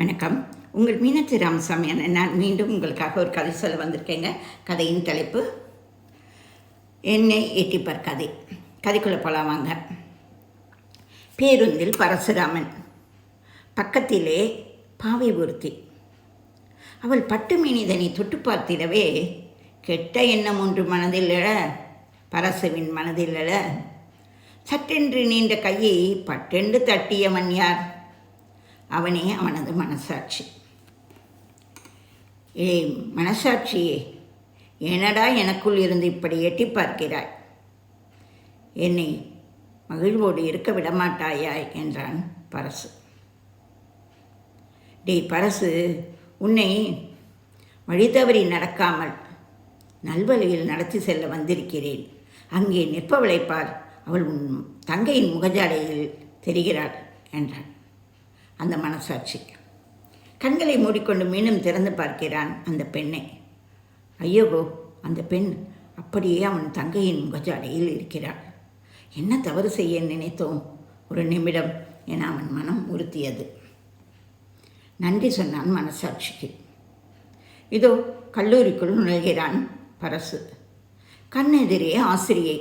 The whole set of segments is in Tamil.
வணக்கம். உங்கள் மீனாட்சி ராமசாமி அண்ணன். நான் மீண்டும் உங்களுக்காக ஒரு கதை சொல்ல வந்திருக்கேங்க. கதையின் தலைப்பு என்னை எட்டிப்பர் கதை கதைக்குள்ளே போகலாம் வாங்க. பேருந்தில் பரசுராமன். பக்கத்திலே பாவை ஒருத்தி. அவள் பட்டு மீனிதனை தொட்டு பார்த்திடவே கெட்ட எண்ணம் ஒன்று மனதில் எழ பரசுவின் மனதில் எழ சட்டென்று நீண்ட கையை பட்டென்று தட்டியவன் யார்? அவனே அவனது மனசாட்சி. ஏய் மனசாட்சியே ஏனடா எனக்குள் இருந்து இப்படி எட்டி பார்க்கிறாய்? என்னை மகிழ்வோடு இருக்க விடமாட்டாயா என்றான் பரசு. டேய் பரசு உன்னை வழி தவறி நடக்காமல் நல்வழியில் நடத்தி செல்ல வந்திருக்கிறேன். அங்கே நிற்பவளை பார். அவள் உன் தங்கையின் முகஜாடையில் தெரிகிறாள் என்றான். அந்த மனசாட்சி கண்களை மூடிக்கொண்டு மீண்டும் திறந்து பார்க்கிறான் அந்த பெண்ணை. ஐயோகோ அந்த பெண் அப்படியே அவன் தங்கையின் முகஜாடையில் இருக்கிறாள். என்ன தவறு செய்ய நினைத்தோம்? ஒரு நிமிடம் என அவன் மனம் உறுத்தியது. நன்றி சொன்னான் மனசாட்சிக்கு. இதோ கல்லூரிக்குள் நுழைகிறான் பரசு. கண்ணெதிரே ஆசிரியை.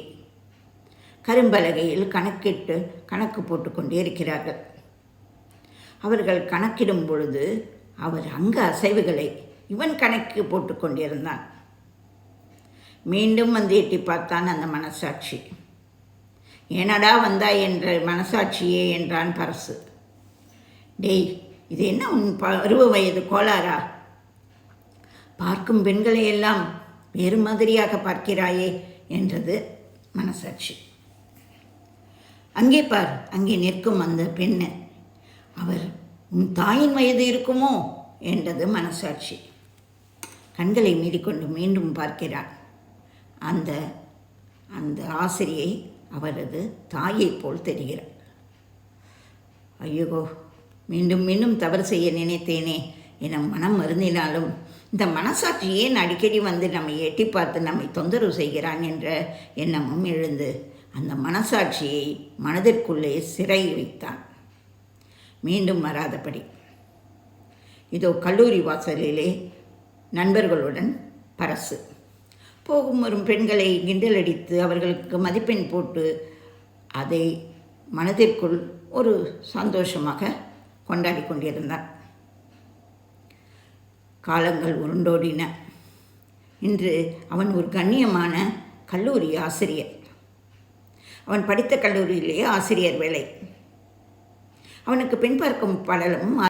கரும்பலகையில் கணக்கிட்டு கணக்கு போட்டு கொண்டே இருக்கிறார்கள். அவர்கள் கணக்கிடும் பொழுது அவர் அங்க அசைவுகளை இவன் கணக்கு போட்டு கொண்டிருந்தான். மீண்டும் வந்து எட்டி பார்த்தான் அந்த மனசாட்சி. ஏனடா வந்தாய் என்ற மனசாட்சியே என்றான் பரசு. டேய் இது என்ன உன் பருவ வயது கோளாரா பார்க்கும் பெண்களை எல்லாம் வேறு மாதிரியாக பார்க்கிறாயே என்றது மனசாட்சி. அங்கே பார் அங்கே நிற்கும் அந்த பெண்ணை. அவர் உன் தாயின் வயது இருக்குமோ? என்றது மனசாட்சி. கண்களை மீறிக்கொண்டு மீண்டும் பார்க்கிறார். அந்த அந்த ஆசிரியை அவரது தாயைப் போல் தெரிகிறார். ஐயோ மீண்டும் மீண்டும் தவறு செய்ய நினைத்தேனே என மனம் மருந்தினாலும் இந்த மனசாட்சி ஏன் அடிக்கடி வந்து நம்மை எட்டி பார்த்து நம்மை தொந்தரவு செய்கிறான் என்ற எண்ணமும் எழுந்து அந்த மனசாட்சியை மனதிற்குள்ளே சிறை வைத்தான். மீண்டும் வராதபடி. இதோ கல்லூரி வாசலிலே நண்பர்களுடன் பரசு. போகும் வரும் பெண்களை கிண்டலடித்து அவர்களுக்கு மதிப்பெண் போட்டு அதை மனதிற்குள் ஒரு சந்தோஷமாக கொண்டாடி கொண்டிருந்தான் காலங்கள் உருண்டோடின. இன்று அவன் ஒரு கண்ணியமான கல்லூரி ஆசிரியர். அவன் படித்த கல்லூரியிலேயே ஆசிரியர் வேலை. அவனுக்கு பின்பற்கும் பலனும்